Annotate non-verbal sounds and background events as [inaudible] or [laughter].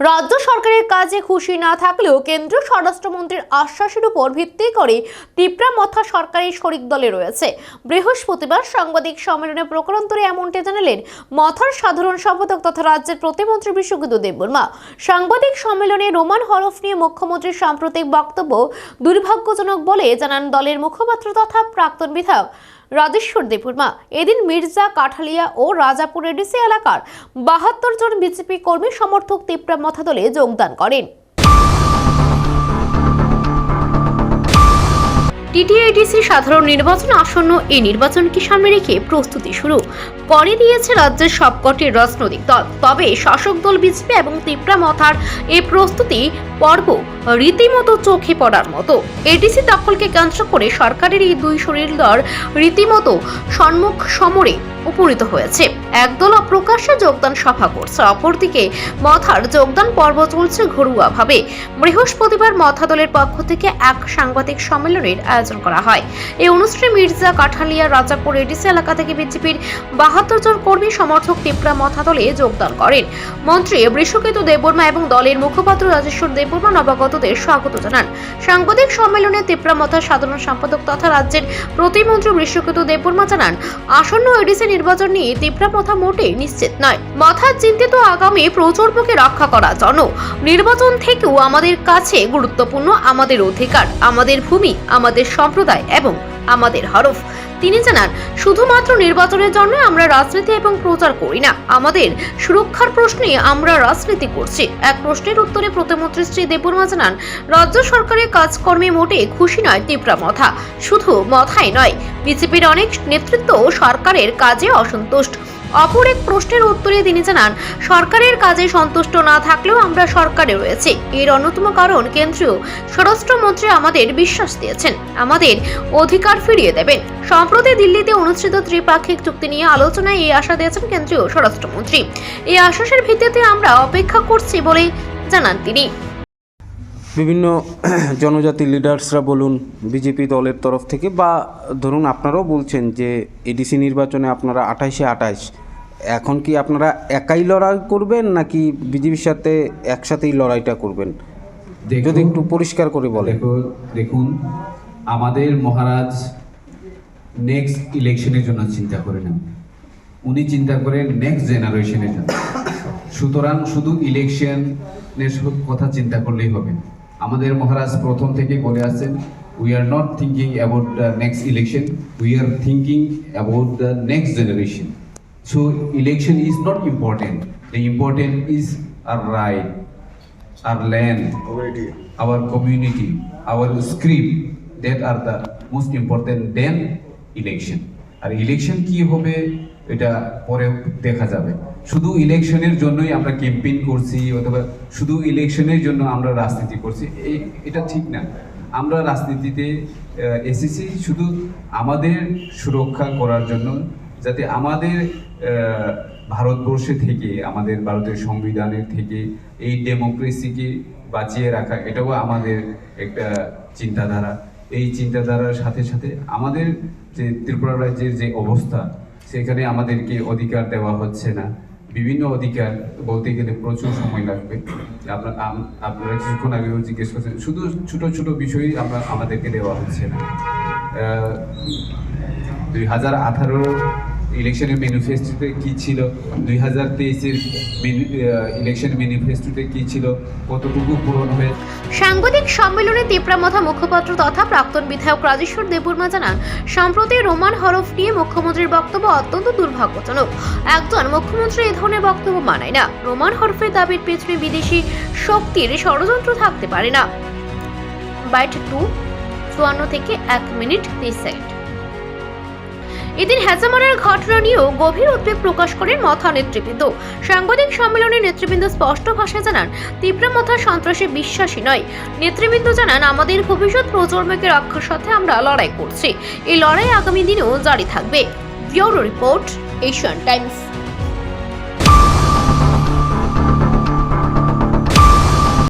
রাজ্য সরকারের কাজে খুশি না থাকলেও কেন্দ্রীয় স্বরাষ্ট্রমন্ত্রীর আশ্বাসের উপর ভিত্তি করে তিপ্রা মথা সরকারি শরিক দলে রয়েছে। বৃহস্পতিবার সাংবাদিক সম্মেলনে প্রকারান্তরে এমনটি জানালেন মথার সাধারণ সম্পাদক তথা রাজ্যের প্রতিমন্ত্রী বিশ্বজিৎ দেববর্মা সাংবাদিক সম্মেলনে রোমান হরফ নিয়ে মুখ্যমন্ত্রীর সাম্প্রতিক বক্তব্য দুর্ভাগ্যজনক বলে জানান দলের মুখপাত্র তথা প্রাক্তন বিধায়ক। রাজেশ্বর দেববর্মা এদিন মির্জা কাঠালিয়া ও রাজাপুর এডিসি এলাকার বাহাত্তর জন বিজেপি কর্মী সমর্থক তিপ্রা মথা দলে যোগদান করেন। টিটিআইডিসি সাধারণ নির্বাচন আসন্ন এই নির্বাচনকে সামনে রেখে প্রস্তুতি শুরু। করে দিয়েছে রাজ্যের সবকটি রাজনৈতিক দল। তবে শাসক দল বিজেপি এবং তিপ্রা মথার এই প্রস্তুতি পর্ব রীতিমতো চোখে পড়ার মতো। এডিসি দখলকে কেন্দ্র করে সরকারের এই দুই শরীর দল রীতিমতো সম্মুখ সমরে উপনীত হয়েছে। একদল অপ্রকাশ্যে যোগদান সভা করছে, অপরদিকে মথার যোগদান পর্ব চলছে ঘরোয়াভাবে। বৃহস্পতিবার মথা দলের পক্ষ থেকে এক সাংবাদিক সম্মেলনের আয়োজন করা হয়। এই অনুষ্ঠানে মির্জা কাঠালিয়া, রাজাপুর এডিসি এলাকা থেকে বিজেপির বাহাত্তর জন কর্মী সমর্থক তিপ্রা মথা দলে যোগদান করেন। মন্ত্রী বৃষকেতু দেববর্মা এবং দলের মুখপাত্র রাজেশ্বর দেববর্মা নবাগতদের স্বাগত জানান। সাংবাদিক সম্মেলনে তিপ্রা মথার সাধারণ সম্পাদক তথা রাজ্যের প্রতিমন্ত্রী বৃষকেতু দেববর্মা জানান, আসন্ন এডিসি নির্বাচন নিয়ে তিপ্রা মথা মোটেই নিশ্চিত নয়। মথার চিন্তিত আগামী প্রচর্পকে রক্ষা করার জন্য। নির্বাচন থেকেও আমাদের কাছে গুরুত্বপূর্ণ আমাদের অধিকার, আমাদের ভূমি, আমাদের সম্প্রদায় এবং আমাদের হরফ। তিনি জানান, শুধুমাত্র নির্বাচনের জন্য আমরা রাজনীতি এবং প্রচার করি না। আমাদের সুরক্ষার প্রশ্নে আমরা রাজনীতি করছি। এক প্রশ্নের উত্তরে প্রতিমন্ত্রী শ্রী দেববর্মা জানান, রাজ্য সরকারের কাজকর্মে মোটে খুশি নয় তীব্রা মথা। শুধু মথাই নয়, বিজেপির অনেক নেতৃত্ব সরকারের কাজে অসন্তুষ্ট। অপর এক প্রশ্নের উত্তরে তিনি জানান, সরকারের কাজে সন্তুষ্ট না থাকলেও আমরা সরকারে রয়েছে। এর অন্যতম কারণ কেন্দ্রীয় স্বরাষ্ট্রমন্ত্রী আমাদের বিশ্বাস দিয়েছেন। আমাদের অধিকার ফিরিয়ে দেবেন। সম্প্রতি দিল্লিতে অনুষ্ঠিত ত্রিপাক্ষিক চুক্তি নিয়ে আলোচনায় এই আশা দিয়েছেন কেন্দ্রীয় স্বরাষ্ট্রমন্ত্রী। এই আশ্বাসের ভিত্তিতে আমরা অপেক্ষা করছি বলে জানান তিনি। বিভিন্ন [clears throat] জনজাতি লিডার্সরা বলুন বিজেপি দলের তরফ থেকে বা ধরুন আপনারাও বলছেন যে এডিসি নির্বাচনে আপনারা আঠাইশে আঠাইশ এখন কি আপনারা একাই লড়াই করবেন নাকি বিজেপির সাথে একসাথেই লড়াইটা করবেন? যদি একটু পরিষ্কার করে বলে দেখুন আমাদের মহারাজ নেক্সট ইলেকশনের জন্য চিন্তা করে নেন। উনি চিন্তা করেন নেক্সট জেনারেশনের জন্য। সুতরাং শুধু ইলেকশনের কথা চিন্তা করলেই হবে না। আমাদের মহারাজ প্রথম থেকে বলে আসছেন we are not thinking about the next election we are thinking about the next generation so election is not important the important is our right our land, our community, our script, that are the most important then election. R election কি হবে, এটা পরে দেখা যাবে। শুধু ইলেকশনের জন্যই আমরা ক্যাম্পেইন করছি, অথবা শুধু ইলেকশনের জন্য আমরা রাজনীতি করছি এটা ঠিক না। আমরা রাজনীতিতে এসেছি শুধু আমাদের সুরক্ষা করার জন্য, যাতে আমাদের ভারতবর্ষে থেকে, আমাদের ভারতের সংবিধানের থেকে এই ডেমোক্রেসিকে বাঁচিয়ে রাখা, এটাও আমাদের একটা চিন্তাধারা। এই চিন্তাধারার সাথে সাথে আমাদের যে ত্রিপুরা রাজ্যের যে অবস্থা, সেখানে আমাদেরকে অধিকার দেওয়া হচ্ছে না। বিভিন্ন অধিকার বলতে গেলে প্রচুর সময় লাগবে। আপনার কিছুক্ষণ আগেও জিজ্ঞেস করছেন, শুধু ছোট ছোট বিষয়ই আমরা, আমাদেরকে দেওয়া হচ্ছে না। দুই হাজার আঠারো ইলেকশনের ম্যানিফেস্টোতে কি ছিল? দুই হাজার তেইশের ইলেকশন ম্যানিফেস্টোতে কি ছিল? কতটুকু পূরণ হয়ে সাংবাদিক সম্মেলনে তিপ্রামথা মুখপাত্র তথা প্রাক্তন বিধায়ক রাজেশ্বর দেববর্মা জানান, সম্প্রতি রোমান হরফ নিয়ে মুখ্যমন্ত্রীর বক্তব্য অত্যন্ত দুর্ভাগ্যজনক। একজন মুখ্যমন্ত্রী এ ধরনের বক্তব্য মানায় না। রোমান হরফের দাবির পেছনে বিদেশি শক্তির ষড়যন্ত্র থাকতে পারে না। বাইট টু, চুয়ান্ন থেকে এক মিনিট তিরিশ সেকেন্ড। এদিন হ্যাজামারার ঘটনা নিয়েও গভীর উদ্বেগ প্রকাশ করেন মথা নেতৃবৃন্দ সাংবাদিক সম্মেলনে নেতৃবৃন্দ স্পষ্ট ভাষায় জানান, তীব্র মথা সন্ত্রাসে বিশ্বাসী নয়। নেতৃবৃন্দ জানান, আমাদের ভবিষ্যৎ প্রজন্মকে রক্ষার সাথে আমরা লড়াই করছি। এই লড়াই আগামী দিনেও জারি থাকবে। Bureau report, Asian Times.